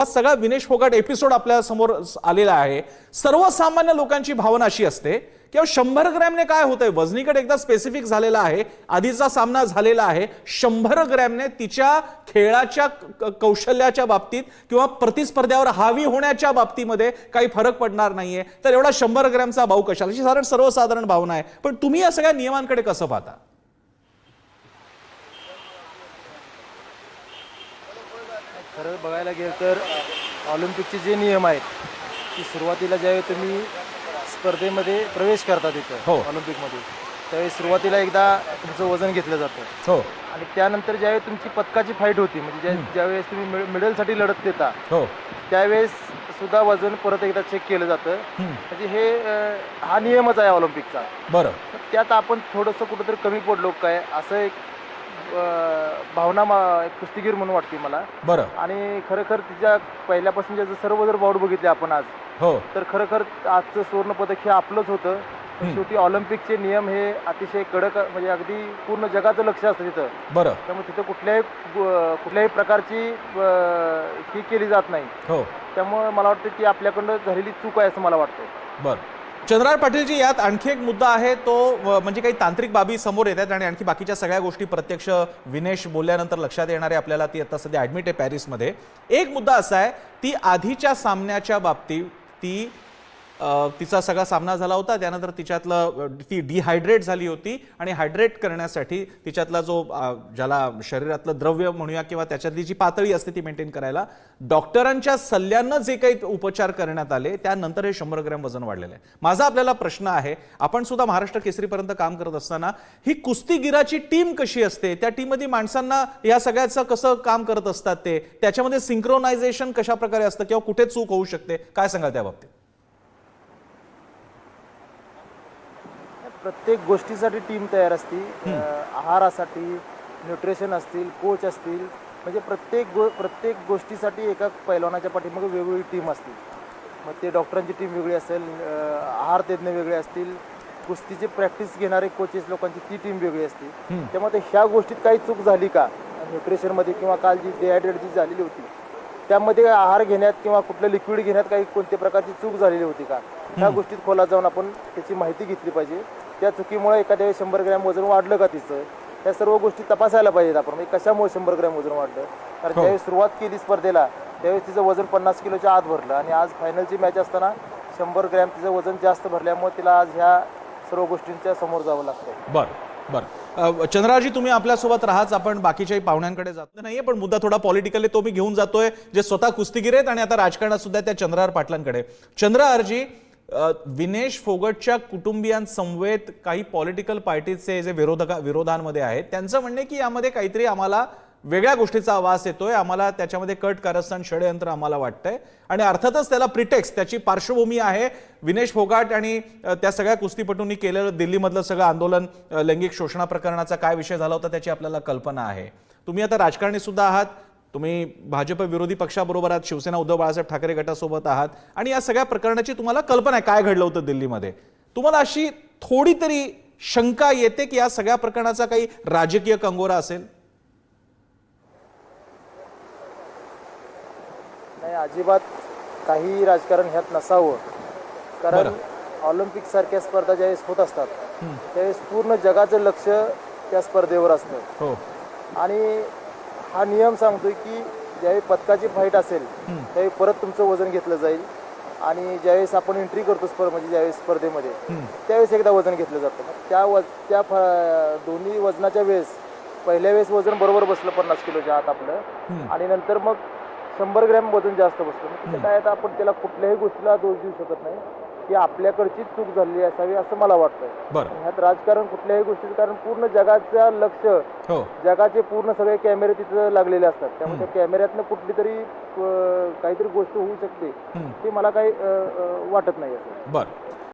हा सगळा विनेश फोगाट एपिसोड आपल्यासमोर आलेला आहे. सर्वसामान्य लोकांची भावना अशी असते किंवा शंभर ग्रॅमने काय होतंय? वजनीकडे एकदा स्पेसिफिक झालेला आहे आधीचा सामना झालेला आहे शंभर ग्रॅमने तिच्या खेळाच्या कौशल्याच्या बाबतीत किंवा प्रतिस्पर्ध्यावर हावी होण्याच्या बाबतीमध्ये काही फरक पडणार नाहीये. तर एवढा शंभर ग्रॅमचा भाऊ कशाला? अशी साधारण सर्वसाधारण भावना आहे. पण तुम्ही या सगळ्या नियमांकडे कसं पाहता? खरं बघायला गेलं तर ऑलिम्पिकचे जे नियम आहेत की सुरुवातीला ज्यावेळी तुम्ही स्पर्धेमध्ये प्रवेश करता तिथं हो. ऑलिम्पिकमध्ये त्यावेळी सुरुवातीला एकदा तुमचं वजन घेतलं जातं. हो. आणि त्यानंतर ज्यावेळी तुमची पदकाची फाईट होती म्हणजे ज्या ज्यावेळेस तुम्ही मिड- मेडलसाठी लढत देता हो. त्यावेळेस सुद्धा वजन परत एकदा चेक केलं जातं. हम्म. म्हणजे हे अं, हा नियमच आहे ऑलिम्पिकचा. बरं. त्यात आपण थोडंसं कुठंतरी कमी पडलो काय असं एक भावना मा- एक कुस्तीगीर म्हणून वाटते मला. बरं. आणि खरोखर तिच्या पहिल्यापासून ज्याचं सर्व जर बाऊट बघितले आपण आज हो. तर खरोखर आजचं सुवर्ण पदक हे आपलंच होतं. पण शेवटी ऑलिम्पिकचे नियम हे अतिशय कडक म्हणजे अगदी पूर्ण जगाचं लक्ष असतं तिथं. बरं. त्यामुळे तिथं कुठल्याही कुठल्याही प्रकारची अं, ही केली जात नाही. हो. त्यामुळे मला वाटतं ती आपल्याकडनं झालेली चूक आहे असं मला वाटतं. बरं. चंद्रार पाटीलजी यात आणखी एक मुद्दा आहे तो म्हणजे काही तांत्रिक बाबी समोर येत आहेत आणि आणखी बाकीच्या सगळ्या गोष्टी प्रत्यक्ष विनेश बोलल्यानंतर लक्षात येणार आहे आपल्याला ती आता सध्या ॲडमिट आहे पॅरिसमध्ये. एक मुद्दा असा आहे ती आधीच्या सामन्याच्या बाबतीत ती तिचा सगळा सामना झाला होता. त्यानंतर तिच्यातलं ती डिहायड्रेट झाली होती आणि हायड्रेट करण्यासाठी तिच्यातला जो ज्याला शरीरातलं द्रव्य म्हणूया किंवा त्याच्यातली जी पातळी असते ती मेंटेन करायला डॉक्टरांच्या सल्ल्यानं जे काही उपचार करण्यात आले त्यानंतर हे शंभर ग्रॅम वजन वाढलेलं आहे. माझा आपल्याला प्रश्न आहे आपण सुद्धा महाराष्ट्र केसरीपर्यंत काम करत असताना ही कुस्तीगिराची टीम कशी असते? त्या टीममध्ये माणसांना या सगळ्याचं कसं काम करत असतात ते? त्याच्यामध्ये सिंक्रोनायझेशन कशा प्रकारे असतं किंवा कुठे चूक होऊ शकते? काय सांगाल त्या बाबतीत? प्रत्येक गोष्टीसाठी टीम तयार असते आहारासाठी न्यूट्रिशन असतील कोच असतील. म्हणजे प्रत्येक गो प्रत्येक गोष्टीसाठी एका पैलवानाच्या पाठीमागे वेगवेगळी टीम असते मग ते डॉक्टरांची टीम वेगळी असेल आहार तज्ज्ञ वेगळे असतील. कुस्तीचे प्रॅक्टिस घेणारे कोचेस लोकांची ती टीम वेगळी असते त्यामुळे ह्या गोष्टीत काही चूक झाली का? न्यूट्रिशनमध्ये किंवा काल जी डिहायड्रेट जी झालेली होती. त्यामध्ये आहार घेण्यात किंवा कुठलं लिक्विड घेण्यात काही कोणत्या प्रकारची चूक झालेली होती का? ह्या गोष्टीत खोलात जाऊन आपण त्याची माहिती घेतली पाहिजे. त्या चुकीमुळे एखाद्या वेळेस शंभर ग्रॅम वजन वाढलं का तिचं? त्या सर्व गोष्टी तपासायला पाहिजेत आपण. म्हणजे कशामुळे शंभर ग्रॅम वजन वाढलं? कारण ज्यावेळेस सुरुवात केली स्पर्धेला त्यावेळेस तिचं वजन पन्नास किलोच्या आत भरलं. आणि आज फायनलची मॅच असताना शंभर ग्रॅम तिचं वजन जास्त भरल्यामुळे तिला आज ह्या सर्व गोष्टींच्या समोर जावं लागतं बरं बरं. चंद्राजी तुम्ही आपल्यासोबत राहाच. आपण बाकीच्याही पाहुण्यांकडे जात नाहीये पण मुद्दा थोडा पॉलिटिकली तो मी घेऊन जातोय. जे स्वतः कुस्तीगीर आहेत आणि आता राजकारणात सुद्धा त्या चंद्रहार पाटलांकडे. चंद्रहारजी अ, विनेश फोगटच्या कुटुंबियांसमवेत काही पॉलिटिकल पार्टीचे जे विरोधका विरोधांमध्ये आहेत त्यांचं म्हणणे की यामध्ये काहीतरी आम्हाला वेगळ्या गोष्टीचा आवाज येतोय आम्हाला त्याच्यामध्ये कट कारस्थान षडयंत्र आम्हाला वाटतंय. आणि अर्थातच त्याला प्रिटेक्स त्याची पार्श्वभूमी आहे. विनेश फोगाट आणि त्या सगळ्या कुस्तीपटूंनी केलेलं दिल्लीमधलं सगळं आंदोलन लैंगिक शोषणा प्रकरणाचा काय विषय झाला होता त्याची आपल्याला कल्पना आहे. तुम्ही आता राजकारणी सुद्धा आहात तुम्ही भाजप विरोधी पक्षाबरोबर आहात शिवसेना उद्धव बाळासाहेब ठाकरे गटासोबत आहात आणि या सगळ्या प्रकरणाची तुम्हाला कल्पना आहे काय घडलं होतं दिल्लीमध्ये. तुम्हाला अशी थोडी तरी शंका येते की या सगळ्या प्रकरणाचा काही राजकीय कंगोरा असेल? नाही अजिबात काही राजकारण ह्यात नसावं. कारण. ऑलिम्पिक सारख्या स्पर्धा ज्यावेळेस होत असतात त्यावेळेस पूर्ण जगाचं लक्ष त्या स्पर्धेवर असतं. हो. आणि हा नियम सांगतोय की ज्यावेळी पदकाची फाईट असेल त्यावेळी परत तुमचं वजन घेतलं जाईल. आणि ज्यावेळेस आपण एंट्री करतो स्पर्ध म्हणजे ज्यावेळेस स्पर्धेमध्ये त्यावेळेस एकदा वजन घेतलं जातं. त्या वज त्या फ- दोन्ही वजनाच्या वेळेस पहिल्या वेळेस वजन बरोबर बसलं पन्नास किलोच्या आत आपलं. आणि नंतर मग शंभर ग्रॅम वजन जास्त बसलं. काय आता आपण त्याला कुठल्याही गोष्टीला दोष देऊ शकत नाही. की आपल्याकडची चूक झालेली असावी असं मला वाटतं ह्यात राजकारण कुठल्याही गोष्टीचं कारण पूर्ण जगाचं लक्ष हो. जगाचे पूर्ण सगळे कॅमेरे तिथं लागलेले असतात. त्यामुळे त्या कॅमेऱ्यातनं कुठली तरी काहीतरी गोष्ट होऊ शकते. ते मला काही वाटत नाही असं. बरं.